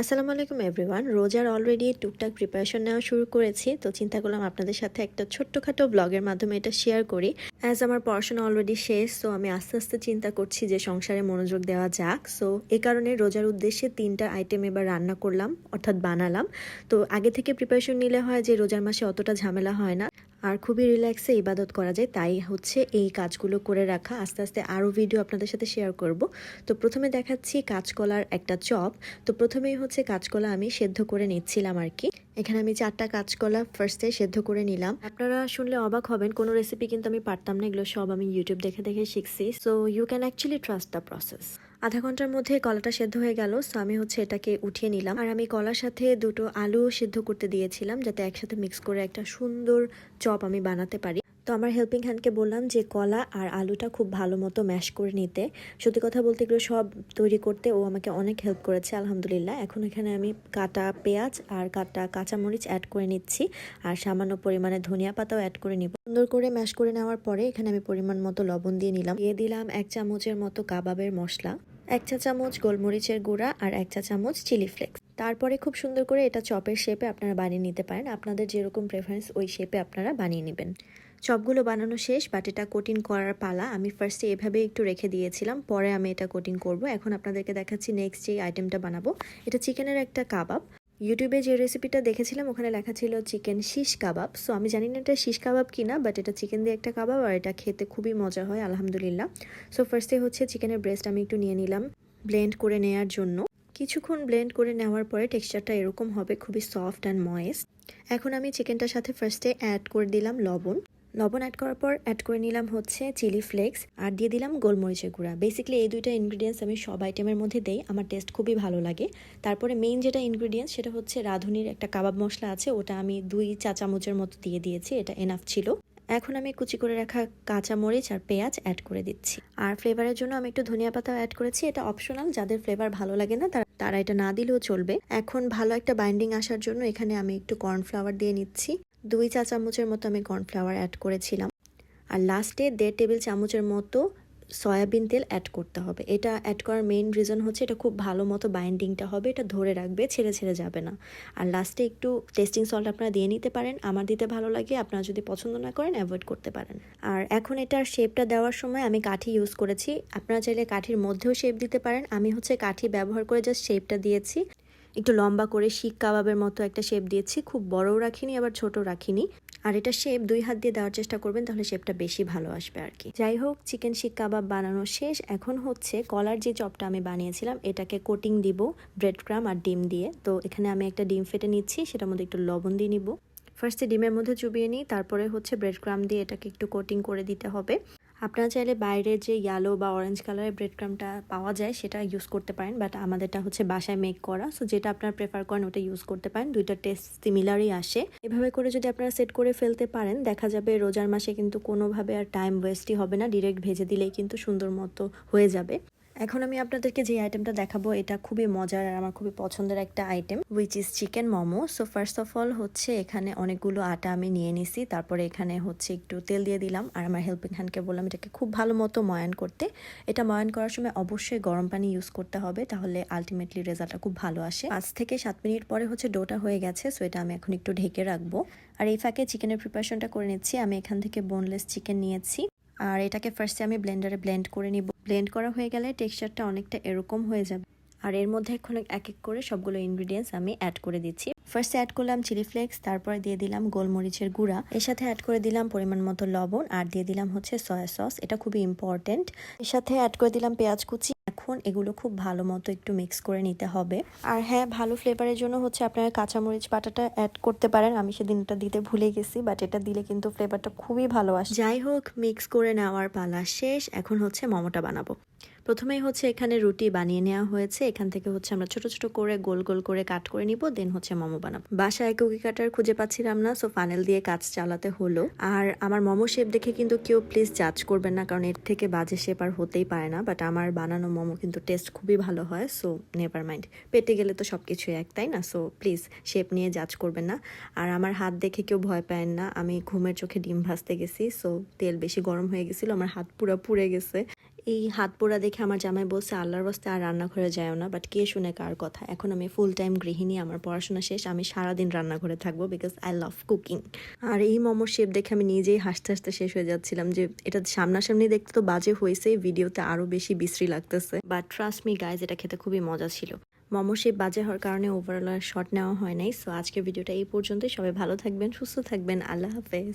আসসালামু আলাইকুম এভরিওয়ান রোজার অলরেডি টুকটাক প্রিপারেশন নেওয়া শুরু করেছি, তো চিন্তা করলাম আপনাদের সাথে একটা ছোট্টখাটো ব্লগের মাধ্যমে এটা শেয়ার করি। অ্যাজ আমার পড়াশোনা অলরেডি শেষ, তো আমি আস্তে আস্তে চিন্তা করছি যে সংসারে মনোযোগ দেওয়া যাক। সো এ কারণে রোজার উদ্দেশ্যে তিনটা আইটেম এবার রান্না করলাম, অর্থাৎ বানালাম। তো আগে থেকে প্রিপারেশন নিলে হয় যে রোজার মাসে অতটা ঝামেলা হয় না। আর খুবই রিল্যাক্সে ইবাদত করা যায়। তাই হচ্ছে এই কাজগুলো করে রাখা। আস্তে আস্তে আরও ভিডিও আপনাদের সাথে শেয়ার করব। তো প্রথমে দেখাচ্ছি কাঁচকলার একটা চপ। তো প্রথমেই হচ্ছে কাঁচকলা আমি সেদ্ধ করে নিচ্ছিলাম আর কি। এখানে আমি চারটা কাঁচকলা ফার্স্টে সেদ্ধ করে নিলাম। আপনারা শুনলে অবাক হবেন, কোনো রেসিপি কিন্তু আমি পারতাম না। এগুলো সব আমি ইউটিউব দেখে দেখে শিখছি। So you can actually trust the process আধা ঘণ্টার মধ্যে কলাটা সেদ্ধ হয়ে গেল সো আমি হচ্ছে এটাকে উঠিয়ে নিলাম। আর আমি কলার সাথে দুটো আলু সেদ্ধ করতে দিয়েছিলাম, যাতে একসাথে মিক্স করে একটা সুন্দর চপ আমি বানাতে পারি। তো আমার হেল্পিং হ্যান্ডকে বললাম যে, কলা আর আলুটা খুব ভালো মতো ম্যাশ করে নিতে। সত্যি কথা বলতে এগুলো সব তৈরি করতে ও আমাকে অনেক হেল্প করেছে, আলহামদুলিল্লাহ। এখন এখানে আমি কাটা পেঁয়াজ আর কাটা কাঁচামরিচ অ্যাড করে নিচ্ছি, আর সামান্য পরিমাণে ধনিয়া পাতাও অ্যাড করে নিব। সুন্দর করে ম্যাশ করে নেওয়ার পরে এখানে আমি পরিমাণ মতো লবণ দিয়ে নিলাম। দিয়ে দিলাম এক চামচের মতো কাবাবের মশলা। এক চা চামচ গোলমরিচের গুঁড়া আর এক চা চামচ চিলি ফ্লেক্স। তারপরে খুব সুন্দর করে এটা চপের শেপে আপনারা বানিয়ে নিতে পারেন। আপনাদের যেরকম প্রেফারেন্স ওই শেপে আপনারা বানিয়ে নেবেন। চপগুলো বানানো শেষ বাট এটা কোটিং করার পালা। আমি ফার্স্টে এভাবে একটু রেখে দিয়েছিলাম, পরে আমি এটা কোটিং করব। এখন আপনাদেরকে দেখাচ্ছি নেক্সট যে আইটেমটা বানাবো। এটা চিকেনের একটা কাবাব। ইউটিউবে যে রেসিপিটা দেখেছিলাম, ওখানে লেখা ছিল চিকেন শিশ কাবাব সো আমি জানি না এটা শিশ কাবাব কিনা বাট এটা চিকেন দিয়ে একটা কাবাব আর এটা খেতে খুবই মজা হয়, আলহামদুলিল্লাহ. সো ফার্স্টে হচ্ছে চিকেনের ব্রেস্ট আমি একটু নিয়ে নিলাম ব্লেন্ড করে নেওয়ার জন্য। কিছুক্ষণ ব্লেন্ড করে নেওয়ার পরে টেক্সচারটা এরকম হবে, খুবই সফট অ্যান্ড ময়েস এখন আমি চিকেনটার সাথে ফার্স্টে অ্যাড করে দিলাম লবণ। লবণ অ্যাড করার পর অ্যাড করে নিলাম হচ্ছে চিলি ফ্লেক্স আর দিয়ে দিলাম গোলমরিচের গুঁড়া। বেসিক্যালি এই দুইটা ইনগ্রিডিয়েন্টস আমি সব আইটেমের মধ্যে দেই, আমার টেস্ট খুবই ভালো লাগে। তারপরে মেইন যেটা ইনগ্রিডিয়েন্টস সেটা হচ্ছে রাঁধুনির একটা কাবাব মশলা আছে, ওটা আমি দুই চা চামচের মতো দিয়ে দিয়েছি, এটা এনাফ ছিল। এখন আমি কুচি করে রাখা কাঁচা মরিচ আর পেঁয়াজ অ্যাড করে দিচ্ছি। আর ফ্লেভারের জন্য আমি একটু ধনিয়া পাতা অ্যাড করেছি, এটা অপশনাল যাদের ফ্লেভার ভালো লাগে না তারা তারা এটা না দিলেও চলবে। এখন ভালো একটা বাইন্ডিং আসার জন্য এখানে আমি একটু কর্নফ্লাওয়ার দিয়ে নিচ্ছি। দুই চা চামচের মতো আমি কর্নফ্লাওয়ার অ্যাড করেছিলাম। আর লাস্টে দেড় টেবিল চামচের মতো সয়াবিন তেল অ্যাড করতে হবে। এটা অ্যাড করার মেইন রিজন হচ্ছে এটা খুব ভালো মতো বাইন্ডিংটা হবে, এটা ধরে রাখবে, ছেড়ে ছেড়ে যাবে না। আর লাস্টে একটু টেস্টিং সল্ট আপনারা দিয়ে নিতে পারেন। আমার দিতে ভালো লাগে, আপনারা যদি পছন্দ না করেন অ্যাভয়েড করতে পারেন। আর এখন এটার শেপটা দেওয়ার সময় আমি কাঠি ইউজ করেছি। আপনারা চাইলে কাঠির মধ্যেও শেপ দিতে পারেন। আমি হচ্ছে কাঠি ব্যবহার করে জাস্ট শেপটা দিয়েছি। একটু লম্বা করে শিক কাবাবের মতো একটা শেপ দিয়েছি। খুব বড়ও রাখিনি, আবার ছোট রাখিনি। আর এটা শেপ দুই হাত দিয়ে দেওয়ার চেষ্টা করবেন, তাহলে শেপটা বেশি ভালো আসবে আর কি যাই হোক চিকেন শিক কাবাব বানানো শেষ। এখন হচ্ছে কলার যে চপটা আমি বানিয়েছিলাম, এটাকে কোটিং দিব ব্রেড ক্রাম আর ডিম দিয়ে। তো এখানে আমি একটা ডিম ফেটে নিচ্ছি, সেটার মধ্যে একটু লবণ দিয়ে নিব। ফার্স্টে ডিমের মধ্যে চুবিয়ে নিই, তারপরে হচ্ছে ব্রেড ক্রাম দিয়ে এটাকে একটু কোটিং করে দিতে হবে। আপনারা চাইলে বাইরে যে ইয়ালো বা অরেঞ্জ কালারের ব্রেড ক্রামটা পাওয়া যায়, সেটা ইউজ করতে পারেন বাট আমাদেরটা হচ্ছে বাসায় মেক করা। সো যেটা আপনারা প্রেফার করেন, ওটা ইউজ করতে পারেন। দুইটা টেস্ট সিমিলারই আসে। এভাবে করে যদি আপনারা সেট করে ফেলতে পারেন, দেখা যাবে রোজার মাসে কিন্তু কোনোভাবে আর টাইম ওয়েস্টই হবে না। ডিরেক্ট ভেজে দিলেই কিন্তু সুন্দর মতো হয়ে যাবে। এখন আমি আপনাদেরকে যে আইটেমটা দেখাবো, এটা খুবই মজার আর আমার খুবই পছন্দের একটা item which is chicken momo so first of all হচ্ছে এখানে অনেকগুলো আটা আমি নিয়ে নিছি। তারপরে এখানে হচ্ছে একটু তেল দিয়ে দিলাম আর আমার হেল্পিং হ্যান্ডকে বললাম এটাকে খুব ভালো মতো ময়ান করতে। এটা ময়ান করার সময় অবশ্যই গরম পানি ইউজ করতে হবে, তাহলে আলটিমেটলি রেজাল্টটা খুব ভালো আসে। পাঁচ থেকে সাত মিনিট পরে হচ্ছে ডোটা হয়ে গেছে সো এটা আমি এখন একটু ঢেকে রাখব। আর এই ফাঁকে চিকেনের প্রিপারেশনটা করে নিচ্ছি। আমি এখান থেকে বোনলেস চিকেন নিয়েছি। আর এটাকে ফার্স্টে আমি ব্লেন্ডারে ব্লেন্ড করে নিব। ব্লেন্ড করা হয়ে গেলে টেক্সচারটা অনেকটা এরকম হয়ে যাবে। আর এর মধ্যে এখন এক এক করে সবগুলো ইনগ্রিডিয়েন্টস আমি অ্যাড করে দিচ্ছি। ফার্স্টে অ্যাড করলাম চিলি ফ্লেক্স তারপরে দিয়ে দিলাম গোলমরিচের গুঁড়া। এর সাথে অ্যাড করে দিলাম পরিমাণ মতো লবণ, আর দিয়ে দিলাম হচ্ছে সয়া সস এটা খুবই ইম্পর্টেন্ট এর সাথে অ্যাড করে দিলাম পেঁয়াজ কুচি। এখন এগুলো খুব ভালো মতো একটু মিক্স করে নিতে হবে। আর হ্যাঁ ভালো ফ্লেভারের জন্য হচ্ছে আপনারা কাঁচামরিচ বাটাটা অ্যাড করতে পারেন। আমি সেদিন এটা দিতে ভুলে গেছি বাট এটা দিলে কিন্তু ফ্লেভারটা খুবই ভালো আসে। যাই হোক মিক্স করে নেওয়ার পালা শেষ। এখন হচ্ছে মোমোটা বানাবো। প্রথমেই হচ্ছে এখানে রুটি বানিয়ে নেওয়া হয়েছে। এখান থেকে হচ্ছে আমরা ছোট ছোট করে গোল গোল করে কাট করে নিব দেন হচ্ছে মোমো বানাবো। বাসায় কুকি কাটার খুঁজে পাচ্ছিলাম না সো ফানেল দিয়ে কাজ চালাতে হলো। আর আমার মোমো শেপ দেখে কিন্তু কেউ প্লিজ জাজ করবেন না, কারণ এর থেকে বাজে শেপ আর হতেই পারে না। বাট আমার বানানো মোমো কিন্তু টেস্ট খুবই ভালো হয় সো নেভার মাইন্ড পেটে গেলে তো সব কিছুই এক, তাই না? সো প্লিজ শেপ নিয়ে জাজ করবেন না। আর আমার হাত দেখে কেউ ভয় পায় না, আমি ঘুমের চোখে ডিম ভাজতে গেছি সো তেল বেশি গরম হয়ে গেছিল, আমার হাত পুরো পুড়ে গেছে। এই হাত পোড়া দেখে আমার জামাই বলছে, আল্লাহর বস্তে আর রান্নাঘরে যায়ও না বাট কে শুনে কার কথা? এখন আমি ফুল টাইম গৃহিণী, আমার পড়াশোনা শেষ, আমি সারাদিন রান্নাঘরে থাকব বিকজ আই লাভ কুকিং আর এই মোমোর শেপ দেখে আমি নিজেই হাসতে হাসতে শেষ হয়ে যাচ্ছিলাম যে এটা সামনাসামনি দেখতে তো বাজে হয়েছে, ভিডিওতে আরও বেশি বিশ্রী লাগতেছে। বাট ট্রাস্ট মি গাইজ এটা খেতে খুবই মজা ছিল। মোমো শেপ বাজে হওয়ার কারণে ওভারঅল শট নেওয়া হয় নাই সো আজকের ভিডিওটা এই পর্যন্তই। সবাই ভালো থাকবেন, সুস্থ থাকবেন, আল্লাহ হাফেজ।